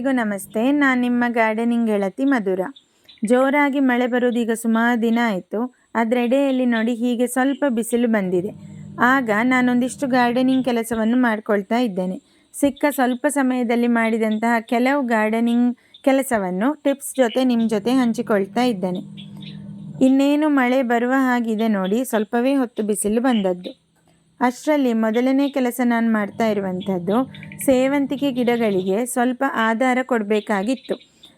ಎಲ್ಲರಿಗೂ ನಮಸ್ತೆ. ನಾನು ನಿಮ್ಮ ಗಾರ್ಡನಿಂಗ್ ಗೆಳತಿ ಮಧುರ. ಜೋರಾಗಿ ಮಳೆ ಬರೋದೀಗ ಸುಮಾರು ದಿನ ಆಯಿತು. ಅದರೆಡೆಯಲ್ಲಿ ನೋಡಿ ಹೀಗೆ ಸ್ವಲ್ಪ ಬಿಸಿಲು ಬಂದಿದೆ. ಆಗ ನಾನೊಂದಿಷ್ಟು ಗಾರ್ಡನಿಂಗ್ ಕೆಲಸವನ್ನು ಮಾಡ್ಕೊಳ್ತಾ ಇದ್ದೇನೆ. ಸಿಕ್ಕ ಸ್ವಲ್ಪ ಸಮಯದಲ್ಲಿ ಮಾಡಿದಂತಹ ಕೆಲವು ಗಾರ್ಡನಿಂಗ್ ಕೆಲಸವನ್ನು ಟಿಪ್ಸ್ ಜೊತೆ ನಿಮ್ಮ ಜೊತೆ ಹಂಚಿಕೊಳ್ತಾ ಇದ್ದೇನೆ. ಇನ್ನೇನು ಮಳೆ ಬರುವ ಹಾಗಿದೆ ನೋಡಿ, ಸ್ವಲ್ಪವೇ ಹೊತ್ತು ಬಿಸಿಲು ಬಂದದ್ದು. ಅಷ್ಟರಲ್ಲಿ ಮೊದಲನೇ ಕೆಲಸ ನಾನು ಮಾಡ್ತಾ ಇರುವಂಥದ್ದು ಸೇವಂತಿಗೆ ಗಿಡಗಳಿಗೆ ಸ್ವಲ್ಪ ಆಧಾರ ಕೊಡಬೇಕಾಗಿತ್ತು.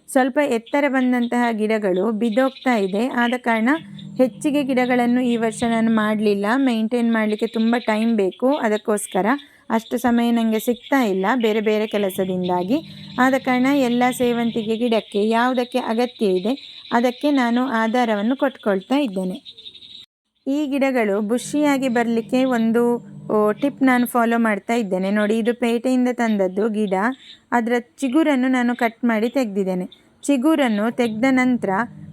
ಸ್ವಲ್ಪ ಎತ್ತರ ಬಂದಂತಹ ಗಿಡಗಳು ಬಿದ್ದೋಗ್ತಾ ಇದೆ. ಆದ ಕಾರಣ ಹೆಚ್ಚಿಗೆ ಗಿಡಗಳನ್ನು ಈ ವರ್ಷ ನಾನು ಮಾಡಲಿಲ್ಲ. ಮೇಂಟೈನ್ ಮಾಡಲಿಕ್ಕೆ ತುಂಬ ಟೈಮ್ ಬೇಕು. ಅದಕ್ಕೋಸ್ಕರ ಅಷ್ಟು ಸಮಯ ನನಗೆ ಸಿಗ್ತಾ ಇಲ್ಲ ಬೇರೆ ಬೇರೆ ಕೆಲಸದಿಂದಾಗಿ. ಆದ ಕಾರಣ ಎಲ್ಲ ಸೇವಂತಿಗೆ ಗಿಡಕ್ಕೆ ಯಾವುದಕ್ಕೆ ಅಗತ್ಯ ಇದೆ ಅದಕ್ಕೆ ನಾನು ಆಧಾರವನ್ನು ಕೊಟ್ಕೊಳ್ತಾ ಇದ್ದೇನೆ. ಈ ಗಿಡಗಳು ಬುಷಿಯಾಗಿ ಬರಲಿಕ್ಕೆ ಒಂದು ಟಿಪ್ ನಾನು ಫಾಲೋ ಮಾಡ್ತಾ ಇದ್ದೇನೆ. ನೋಡಿ, ಇದು ಪೇಟೆಯಿಂದ ತಂದದ್ದು ಗಿಡ. ಅದರ ಚಿಗುರನ್ನು ನಾನು ಕಟ್ ಮಾಡಿ ತೆಗೆದಿದ್ದೇನೆ. ಚಿಗುರನ್ನು ತೆಗೆದ ನಂತರ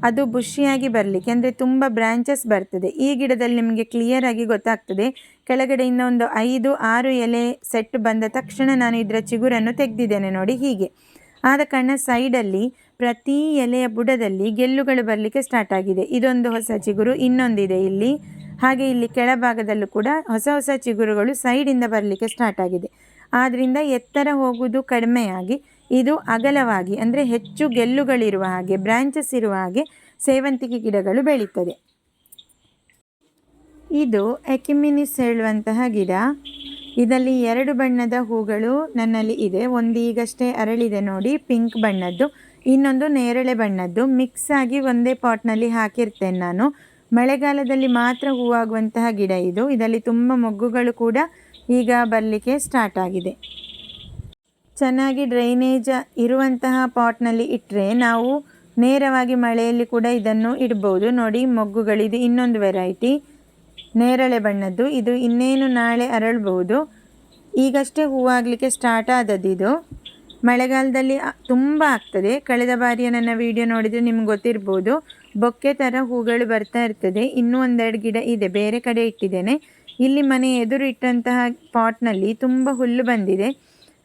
ಅದು ಬುಷಿಯಾಗಿ ಬರಲಿಕ್ಕೆ, ಅಂದರೆ ತುಂಬ ಬ್ರ್ಯಾಂಚಸ್ ಬರ್ತದೆ. ಈ ಗಿಡದಲ್ಲಿ ನಿಮಗೆ ಕ್ಲಿಯರಾಗಿ ಗೊತ್ತಾಗ್ತದೆ. ಕೆಳಗಡೆಯಿಂದ ಒಂದು ಐದು, ಆರು ಎಲೆ ಸೆಟ್ ಬಂದ ತಕ್ಷಣ ನಾನು ಇದರ ಚಿಗುರನ್ನು ತೆಗೆದಿದ್ದೇನೆ. ನೋಡಿ, ಹೀಗೆ. ಆದ ಕಾರಣ ಸೈಡಲ್ಲಿ ಪ್ರತಿ ಎಲೆಯ ಬುಡದಲ್ಲಿ ಗೆಲ್ಲುಗಳು ಬರಲಿಕ್ಕೆ ಸ್ಟಾರ್ಟ್ ಆಗಿದೆ. ಇದೊಂದು ಹೊಸ ಚಿಗುರು, ಇನ್ನೊಂದಿದೆ ಇಲ್ಲಿ. ಹಾಗೆ ಇಲ್ಲಿ ಕೆಳಭಾಗದಲ್ಲೂ ಕೂಡ ಹೊಸ ಹೊಸ ಚಿಗುರುಗಳು ಸೈಡಿಂದ ಬರಲಿಕ್ಕೆ ಸ್ಟಾರ್ಟ್ ಆಗಿದೆ. ಆದ್ದರಿಂದ ಎತ್ತರ ಹೋಗುವುದು ಕಡಿಮೆಯಾಗಿ, ಇದು ಅಗಲವಾಗಿ, ಅಂದರೆ ಹೆಚ್ಚು ಗೆಲ್ಲುಗಳಿರುವ ಹಾಗೆ ಬ್ರ್ಯಾಂಚಸ್ ಇರುವ ಹಾಗೆ ಸೇವಂತಿಗೆ ಗಿಡಗಳು ಬೆಳೀತದೆ. ಇದು ಎಕಿಮಿನಿಸ್ ಹೇಳುವಂತಹ ಗಿಡ. ಇದರಲ್ಲಿ ಎರಡು ಬಣ್ಣದ ಹೂಗಳು ನನ್ನಲ್ಲಿ ಇದೆ. ಒಂದು ಈಗಷ್ಟೇ ಅರಳಿದೆ ನೋಡಿ, ಪಿಂಕ್ ಬಣ್ಣದ್ದು. ಇನ್ನೊಂದು ನೇರಳೆ ಬಣ್ಣದ್ದು. ಮಿಕ್ಸ್ ಆಗಿ ಒಂದೇ ಪಾಟ್ನಲ್ಲಿ ಹಾಕಿರ್ತೇನೆ ನಾನು. ಮಳೆಗಾಲದಲ್ಲಿ ಮಾತ್ರ ಹೂವಾಗುವಂತಹ ಗಿಡ ಇದು. ಇದರಲ್ಲಿ ತುಂಬ ಮೊಗ್ಗುಗಳು ಕೂಡ ಈಗ ಬರಲಿಕ್ಕೆ ಸ್ಟಾರ್ಟ್ ಆಗಿದೆ. ಚೆನ್ನಾಗಿ ಡ್ರೈನೇಜ್ ಇರುವಂತಹ ಪಾಟ್ನಲ್ಲಿ ಇಟ್ಟರೆ ನಾವು ನೇರವಾಗಿ ಮಳೆಯಲ್ಲಿ ಕೂಡ ಇದನ್ನು ಇಡ್ಬೋದು. ನೋಡಿ, ಮೊಗ್ಗುಗಳಿದು ಇನ್ನೊಂದು ವೆರೈಟಿ ನೇರಳೆ ಬಣ್ಣದ್ದು. ಇದು ಇನ್ನೇನು ನಾಳೆ ಅರಳಬಹುದು ಈಗಷ್ಟೇ ಹೂವಾಗಲಿಕ್ಕೆ ಸ್ಟಾರ್ಟ್ ಆದದ್ದು ಇದು ಮಳೆಗಾಲದಲ್ಲಿ ತುಂಬ ಆಗ್ತದೆ. ಕಳೆದ ಬಾರಿಯ ನನ್ನ ವಿಡಿಯೋ ನೋಡಿದರೆ ನಿಮ್ಗೆ ಗೊತ್ತಿರ್ಬೋದು. ಬೊಕ್ಕೆ ಥರ ಹೂಗಳು ಬರ್ತಾ ಇರ್ತದೆ. ಇನ್ನೂ ಒಂದೆರಡು ಗಿಡ ಇದೆ. ಬೇರೆ ಕಡೆ ಇಟ್ಟಿದ್ದೇನೆ. ಇಲ್ಲಿ ಮನೆ ಎದುರು ಇಟ್ಟಂತಹ ಪಾಟ್ನಲ್ಲಿ ತುಂಬ ಹುಲ್ಲು ಬಂದಿದೆ.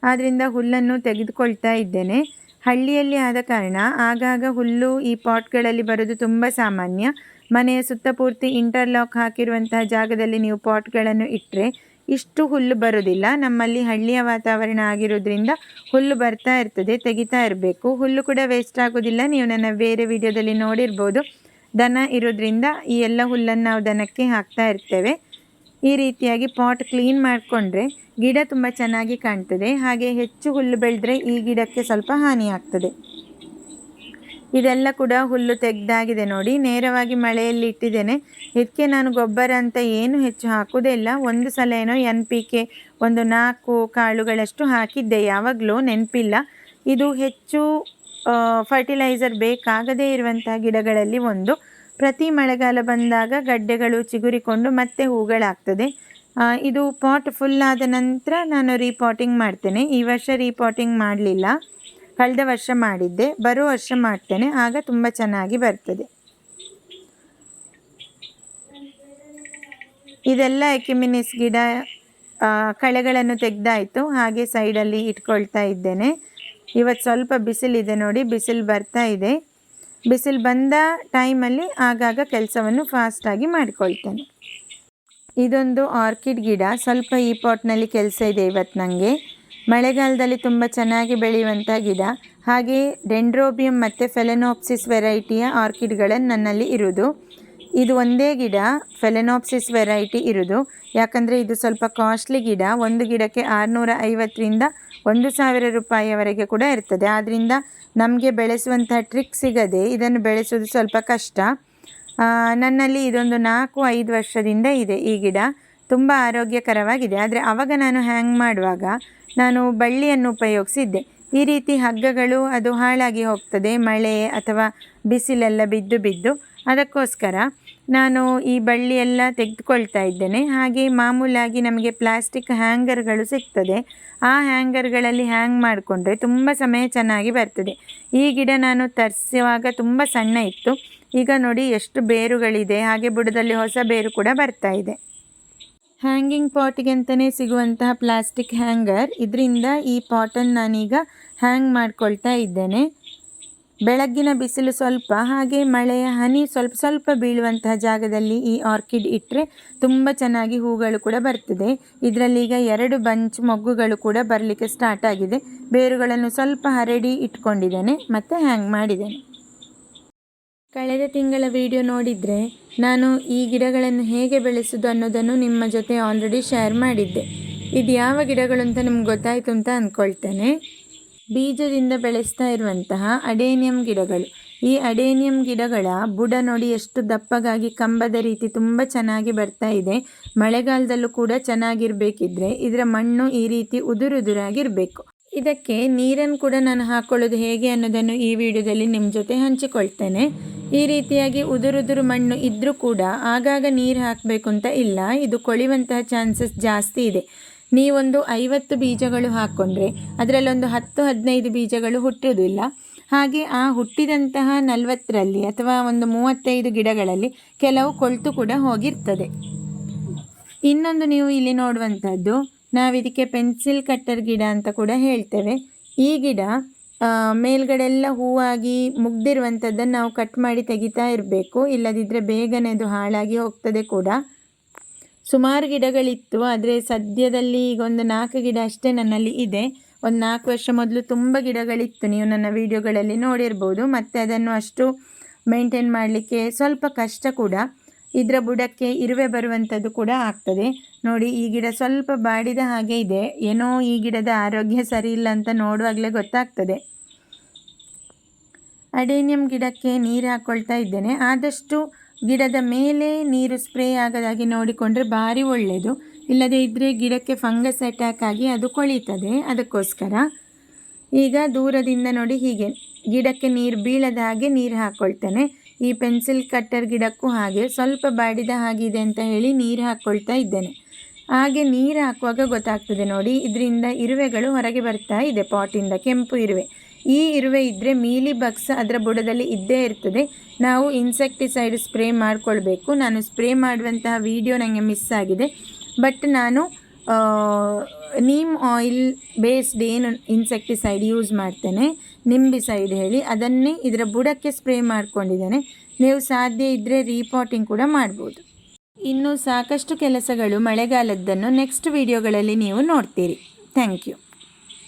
ಆದ್ದರಿಂದ ಹುಲ್ಲನ್ನು ತೆಗೆದುಕೊಳ್ತಾ ಇದ್ದೇನೆ. ಹಳ್ಳಿಯಲ್ಲಿ ಆದ ಕಾರಣ ಆಗಾಗ ಹುಲ್ಲು ಈ ಪಾಟ್ಗಳಲ್ಲಿ ಬರೋದು ತುಂಬ ಸಾಮಾನ್ಯ. ಮನೆಯ ಸುತ್ತ ಪೂರ್ತಿ ಇಂಟರ್ಲಾಕ್ ಹಾಕಿರುವಂತಹ ಜಾಗದಲ್ಲಿ ನೀವು ಪಾಟ್ಗಳನ್ನು ಇಟ್ಟರೆ ಇಷ್ಟು ಹುಲ್ಲು ಬರೋದಿಲ್ಲ ನಮ್ಮಲ್ಲಿ ಹಳ್ಳಿಯ ವಾತಾವರಣ ಆಗಿರೋದ್ರಿಂದ ಹುಲ್ಲು ಬರ್ತಾ ಇರ್ತದೆ, ತೆಗಿತಾ ಇರಬೇಕು. ಹುಲ್ಲು ಕೂಡ ವೇಸ್ಟ್ ಆಗೋದಿಲ್ಲ ನೀವು ನನ್ನ ಬೇರೆ ವಿಡಿಯೋದಲ್ಲಿ ನೋಡಿರ್ಬೋದು. ದನ ಇರೋದ್ರಿಂದ ಈ ಎಲ್ಲ ಹುಲ್ಲನ್ನು ನಾವು ದನಕ್ಕೆ ಹಾಕ್ತಾ ಇರ್ತೇವೆ. ಈ ರೀತಿಯಾಗಿ ಪಾಟ್ ಕ್ಲೀನ್ ಮಾಡಿಕೊಂಡ್ರೆ ಗಿಡ ತುಂಬ ಚೆನ್ನಾಗಿ ಕಾಣ್ತದೆ. ಹಾಗೆ ಹೆಚ್ಚು ಹುಲ್ಲು ಬೆಳೆದ್ರೆ ಈ ಗಿಡಕ್ಕೆ ಸ್ವಲ್ಪ ಹಾನಿ ಆಗ್ತದೆ. ಇದೆಲ್ಲ ಕೂಡ ಹುಲ್ಲು ತೆಗ್ದಾಗಿದೆ ನೋಡಿ. ನೇರವಾಗಿ ಮಳೆಯಲ್ಲಿ ಇಟ್ಟಿದ್ದೇನೆ. ಇದಕ್ಕೆ ನಾನು ಗೊಬ್ಬರ ಅಂತ ಏನು ಹೆಚ್ಚು ಹಾಕೋದೇ ಇಲ್ಲ. ಒಂದು ಸಲ ಏನೋ ಎನ್ ಪಿ ಕೆ ಒಂದು ನಾಲ್ಕು ಕಾಳುಗಳಷ್ಟು ಹಾಕಿದ್ದೆ. ಯಾವಾಗಲೂ ನೆನಪಿಲ್ಲ. ಇದು ಹೆಚ್ಚು ಫರ್ಟಿಲೈಸರ್ ಬೇಕಾಗದೇ ಇರುವಂತಹ ಗಿಡಗಳಲ್ಲಿ ಒಂದು. ಪ್ರತಿ ಮಳೆಗಾಲ ಬಂದಾಗ ಗಡ್ಡೆಗಳು ಚಿಗುರಿಕೊಂಡು ಮತ್ತೆ ಹೂಗಳಾಗ್ತದೆ. ಇದು ಪಾಟ್ ಫುಲ್ ಆದ ನಂತರ ನಾನು ರೀಪಾಟಿಂಗ್ ಮಾಡ್ತೇನೆ. ಈ ವರ್ಷ ರೀಪಾಟಿಂಗ್ ಮಾಡಲಿಲ್ಲ. ಕಳೆದ ವರ್ಷ ಮಾಡಿದ್ದೆ, ಬರೋ ವರ್ಷ ಮಾಡ್ತೇನೆ, ಆಗ ತುಂಬ ಚೆನ್ನಾಗಿ ಬರ್ತದೆ. ಇದೆಲ್ಲ ಎಕಿಮಿನಿಸ್ ಗಿಡ ಕಳೆಗಳನ್ನು ತೆಗೆದಾಯಿತು, ಹಾಗೆ ಸೈಡಲ್ಲಿ ಇಟ್ಕೊಳ್ತಾ ಇದ್ದೇನೆ. ಇವತ್ತು ಸ್ವಲ್ಪ ಬಿಸಿಲಿದೆ ನೋಡಿ, ಬಿಸಿಲು ಬರ್ತಾ ಇದೆ. ಬಿಸಿಲು ಬಂದ ಟೈಮಲ್ಲಿ ಆಗಾಗ ಕೆಲಸವನ್ನು ಫಾಸ್ಟಾಗಿ ಮಾಡಿಕೊಳ್ತೇನೆ. ಇದೊಂದು ಆರ್ಕಿಡ್ ಗಿಡ, ಸ್ವಲ್ಪ ಈ ಪಾಟ್ನಲ್ಲಿ ಕೆಲಸ ಇದೆ ಇವತ್ತು ನನಗೆ ಮಳೆಗಾಲದಲ್ಲಿ ತುಂಬ ಚೆನ್ನಾಗಿ ಬೆಳೆಯುವಂಥ ಗಿಡ. ಹಾಗೆ ಡೆಂಡ್ರೋಬಿಯಂ ಮತ್ತು ಫೆಲೆನೋಪ್ಸಿಸ್ ವೆರೈಟಿಯ ಆರ್ಕಿಡ್ಗಳನ್ನು ನನ್ನಲ್ಲಿ ಇರೋದು. ಇದು ಒಂದೇ ಗಿಡ, ಫೆಲೆನೋಪ್ಸಿಸ್ ವೆರೈಟಿ ಇರೋದು. ಯಾಕಂದರೆ ಇದು ಸ್ವಲ್ಪ ಕಾಸ್ಟ್ಲಿ ಗಿಡ, ಒಂದು ಗಿಡಕ್ಕೆ ಆರುನೂರ ಐವತ್ತರಿಂದ ಒಂದು ಸಾವಿರ ರೂಪಾಯಿಯವರೆಗೆ ಕೂಡ ಇರ್ತದೆ. ಆದ್ದರಿಂದ ನಮಗೆ ಬೆಳೆಸುವಂಥ ಟ್ರಿಕ್ ಸಿಗದೆ ಇದನ್ನು ಬೆಳೆಸೋದು ಸ್ವಲ್ಪ ಕಷ್ಟ. ನನ್ನಲ್ಲಿ ಇದೊಂದು ನಾಲ್ಕು, ಐದು ವರ್ಷದಿಂದ ಇದೆ ಈ ಗಿಡ. ತುಂಬ ಆರೋಗ್ಯಕರವಾಗಿದೆ. ಆದರೆ ಆವಾಗ ನಾನು ಹ್ಯಾಂಗ್ ಮಾಡುವಾಗ ನಾನು ಬಳ್ಳಿಯನ್ನು ಉಪಯೋಗಿಸಿದ್ದೆ. ಈ ರೀತಿ ಹಗ್ಗಗಳು ಅದು ಹಾಳಾಗಿ ಹೋಗ್ತದೆ, ಮಳೆ ಅಥವಾ ಬಿಸಿಲೆಲ್ಲ ಬಿದ್ದು ಬಿದ್ದು. ಅದಕ್ಕೋಸ್ಕರ ನಾನು ಈ ಬಳ್ಳಿಯೆಲ್ಲ ತೆಗೆದುಕೊಳ್ತಾ ಇದ್ದೇನೆ. ಹಾಗೆ ಮಾಮೂಲಾಗಿ ನಮಗೆ ಪ್ಲಾಸ್ಟಿಕ್ ಹ್ಯಾಂಗರ್ಗಳು ಸಿಗ್ತದೆ. ಆ ಹ್ಯಾಂಗರ್ಗಳಲ್ಲಿ ಹ್ಯಾಂಗ್ ಮಾಡಿಕೊಂಡ್ರೆ ತುಂಬ ಸಮಯ ಚೆನ್ನಾಗಿ ಬರ್ತದೆ. ಈ ಗಿಡ ನಾನು ತರಿಸುವಾಗ ತುಂಬ ಸಣ್ಣ ಇತ್ತು. ಈಗ ನೋಡಿ ಎಷ್ಟು ಬೇರುಗಳಿದೆ. ಹಾಗೆ ಬುಡದಲ್ಲಿ ಹೊಸ ಬೇರು ಕೂಡ ಬರ್ತಾ ಇದೆ. ಹ್ಯಾಂಗಿಂಗ್ ಪಾಟ್ಗೆ ಅಂತಲೇ ಸಿಗುವಂತಹ ಪ್ಲಾಸ್ಟಿಕ್ ಹ್ಯಾಂಗರ್. ಇದರಿಂದ ಈ ಪಾಟನ್ನು ನಾನೀಗ ಹ್ಯಾಂಗ್ ಮಾಡ್ಕೊಳ್ತಾ ಇದ್ದೇನೆ. ಬೆಳಗ್ಗಿನ ಬಿಸಿಲು ಸ್ವಲ್ಪ, ಹಾಗೆ ಮಳೆಯ ಹನಿ ಸ್ವಲ್ಪ ಸ್ವಲ್ಪ ಬೀಳುವಂತಹ ಜಾಗದಲ್ಲಿ ಈ ಆರ್ಕಿಡ್ ಇಟ್ಟರೆ ತುಂಬ ಚೆನ್ನಾಗಿ ಹೂಗಳು ಕೂಡ ಬರ್ತದೆ. ಇದರಲ್ಲಿ ಈಗ ಎರಡು ಬಂಚ್ ಮೊಗ್ಗುಗಳು ಕೂಡ ಬರಲಿಕ್ಕೆ ಸ್ಟಾರ್ಟ್ ಆಗಿದೆ. ಬೇರುಗಳನ್ನು ಸ್ವಲ್ಪ ಹರಡಿ ಇಟ್ಕೊಂಡಿದ್ದೇನೆ, ಮತ್ತು ಹ್ಯಾಂಗ್ ಮಾಡಿದ್ದೇನೆ. ಕಳೆದ ತಿಂಗಳ ವಿಡಿಯೋ ನೋಡಿದರೆ ನಾನು ಈ ಗಿಡಗಳನ್ನು ಹೇಗೆ ಬೆಳೆಸೋದು ಅನ್ನೋದನ್ನು ನಿಮ್ಮ ಜೊತೆ ಆಲ್ರೆಡಿ ಶೇರ್ ಮಾಡಿದ್ದೆ. ಇದು ಯಾವ ಗಿಡಗಳು ಅಂತ ನಿಮ್ಗೆ ಗೊತ್ತಾಯಿತು ಅಂತ ಅಂದ್ಕೊಳ್ತೇನೆ ಬೀಜದಿಂದ ಬೆಳೆಸ್ತಾ ಇರುವಂತಹ ಅಡೇನಿಯಂ ಗಿಡಗಳು. ಈ ಅಡೇನಿಯಂ ಗಿಡಗಳ ಬುಡ ನೋಡಿ ಎಷ್ಟು ದಪ್ಪಗಾಗಿ ಕಂಬದ ರೀತಿ ತುಂಬ ಚೆನ್ನಾಗಿ ಬರ್ತಾ ಇದೆ. ಮಳೆಗಾಲದಲ್ಲೂ ಕೂಡ ಚೆನ್ನಾಗಿರಬೇಕಿದ್ರೆ ಇದರ ಮಣ್ಣು ಈ ರೀತಿ ಉದುರುದುರಾಗಿರಬೇಕು. ಇದಕ್ಕೆ ನೀರನ್ನು ಕೂಡ ನಾನು ಹಾಕೊಳ್ಳೋದು ಹೇಗೆ ಅನ್ನೋದನ್ನು ಈ ವಿಡಿಯೋದಲ್ಲಿ ನಿಮ್ಮ ಜೊತೆ ಹಂಚಿಕೊಳ್ತೇನೆ. ಈ ರೀತಿಯಾಗಿ ಉದುರುದುರು ಮಣ್ಣು ಇದ್ದರೂ ಕೂಡ ಆಗಾಗ ನೀರು ಹಾಕಬೇಕು ಅಂತ ಇಲ್ಲ. ಇದು ಕೊಳಿವಂತಹ ಚಾನ್ಸಸ್ ಜಾಸ್ತಿ ಇದೆ. ನೀವೊಂದು ಐವತ್ತು ಬೀಜಗಳು ಹಾಕ್ಕೊಂಡ್ರೆ ಅದರಲ್ಲೊಂದು ಹತ್ತು, ಹದಿನೈದು ಬೀಜಗಳು ಹುಟ್ಟುವುದಿಲ್ಲ. ಹಾಗೆ ಆ ಹುಟ್ಟಿದಂತಹ ನಲವತ್ತರಲ್ಲಿ ಅಥವಾ ಒಂದು ಮೂವತ್ತೈದು ಗಿಡಗಳಲ್ಲಿ ಕೆಲವು ಕೊಳ್ತು ಕೂಡ ಹೋಗಿರ್ತದೆ. ಇನ್ನೊಂದು ನೀವು ಇಲ್ಲಿ ನೋಡುವಂಥದ್ದು ನಾವು ಇದಕ್ಕೆ ಪೆನ್ಸಿಲ್ ಕಟ್ಟರ್ ಗಿಡ ಅಂತ ಕೂಡ ಹೇಳ್ತೇವೆ. ಈ ಗಿಡ ಮೇಲ್ಗಡೆ ಎಲ್ಲ ಹೂವಾಗಿ ಮುಗ್ದಿರುವಂಥದ್ದನ್ನು ನಾವು ಕಟ್ ಮಾಡಿ ತೆಗಿತಾ ಇರಬೇಕು. ಇಲ್ಲದಿದ್ದರೆ ಬೇಗನೆ ಅದು ಹಾಳಾಗಿ ಹೋಗ್ತದೆ ಕೂಡ. ಸುಮಾರು ಗಿಡಗಳಿತ್ತು, ಆದರೆ ಸದ್ಯದಲ್ಲಿ ಈಗ ಒಂದು ನಾಲ್ಕು ಗಿಡ ಅಷ್ಟೇ ನನ್ನಲ್ಲಿ ಇದೆ. ಒಂದು ನಾಲ್ಕು ವರ್ಷ ಮೊದಲು ತುಂಬ ಗಿಡಗಳಿತ್ತು. ನೀವು ನನ್ನ ವೀಡಿಯೋಗಳಲ್ಲಿ ನೋಡಿರ್ಬೋದು. ಮತ್ತು ಅದನ್ನು ಅಷ್ಟು ಮೇಂಟೈನ್ ಮಾಡಲಿಕ್ಕೆ ಸ್ವಲ್ಪ ಕಷ್ಟ ಕೂಡ. ಇದರ ಬುಡಕ್ಕೆ ಇರುವೆ ಬರುವಂಥದ್ದು ಕೂಡ ಆಗ್ತದೆ. ನೋಡಿ, ಈ ಗಿಡ ಸ್ವಲ್ಪ ಬಾಡಿದ ಹಾಗೆ ಇದೆ. ಏನೋ ಈ ಗಿಡದ ಆರೋಗ್ಯ ಸರಿ ಇಲ್ಲ ಅಂತ ನೋಡುವಾಗಲೇ ಗೊತ್ತಾಗ್ತದೆ. ಅಡೇನಿಯಂ ಗಿಡಕ್ಕೆ ನೀರು ಹಾಕ್ಕೊಳ್ತಾ ಇದ್ದೇನೆ. ಆದಷ್ಟು ಗಿಡದ ಮೇಲೆ ನೀರು ಸ್ಪ್ರೇ ಆಗದಾಗಿ ನೋಡಿಕೊಂಡ್ರೆ ಭಾರಿ ಒಳ್ಳೆಯದು ಇಲ್ಲದೇ ಇದ್ದರೆ ಗಿಡಕ್ಕೆ ಫಂಗಸ್ ಅಟ್ಯಾಕ್ ಆಗಿ ಅದು ಕೊಳೀತದೆ. ಅದಕ್ಕೋಸ್ಕರ ಈಗ ದೂರದಿಂದ ನೋಡಿ ಹೀಗೆ. ಗಿಡಕ್ಕೆ ನೀರು ಬೀಳದ ಹಾಗೆ ನೀರು ಹಾಕ್ಕೊಳ್ತೇನೆ ಈ ಪೆನ್ಸಿಲ್ ಕಟ್ಟರ್ ಗಿಡಕ್ಕೂ ಹಾಗೆ ಸ್ವಲ್ಪ ಬಾಡಿದ ಹಾಗಿದೆ ಅಂತ ಹೇಳಿ ನೀರು ಹಾಕ್ಕೊಳ್ತಾ ಇದ್ದೇನೆ. ಹಾಗೆ ನೀರು ಹಾಕುವಾಗ ಗೊತ್ತಾಗ್ತದೆ ನೋಡಿ, ಇದರಿಂದ ಇರುವೆಗಳು ಹೊರಗೆ ಬರ್ತಾ ಇದೆ, ಪಾಟಿಂದ ಕೆಂಪು ಇರುವೆ. ಈ ಇರುವೆ ಇದ್ದರೆ ಮೀಲಿ ಬಕ್ಸ್ ಅದರ ಬುಡದಲ್ಲಿ ಇದ್ದೇ ಇರ್ತದೆ. ನಾವು ಇನ್ಸೆಕ್ಟಿಸೈಡ್ ಸ್ಪ್ರೇ ಮಾಡಿಕೊಳ್ಬೇಕು. ನಾನು ಸ್ಪ್ರೇ ಮಾಡುವಂತಹ ವಿಡಿಯೋ ನನಗೆ ಮಿಸ್ ಆಗಿದೆ. ಬಟ್ ನಾನು ನೀಮ್ ಆಯಿಲ್ ಬೇಸ್ಡ್ ಏನು ಇನ್ಸೆಕ್ಟಿಸೈಡ್ ಯೂಸ್ ಮಾಡ್ತೇನೆ. ನಿಂಬಿಸೈಡ್ ಹೇಳಿ. ಅದನ್ನೇ ಇದರ ಬುಡಕ್ಕೆ ಸ್ಪ್ರೇ ಮಾಡ್ಕೊಂಡಿದ್ದೇನೆ. ನೀವು ಸಾಧ್ಯ ಇದ್ದರೆ ರೀಪಾಟಿಂಗ್ ಕೂಡ ಮಾಡ್ಬೋದು. ಇನ್ನು ಸಾಕಷ್ಟು ಕೆಲಸಗಳು ಮಳೆಗಾಲದ್ದನ್ನು ನೆಕ್ಸ್ಟ್ ವಿಡಿಯೋಗಳಲ್ಲಿ ನೀವು ನೋಡ್ತೀರಿ. Thank you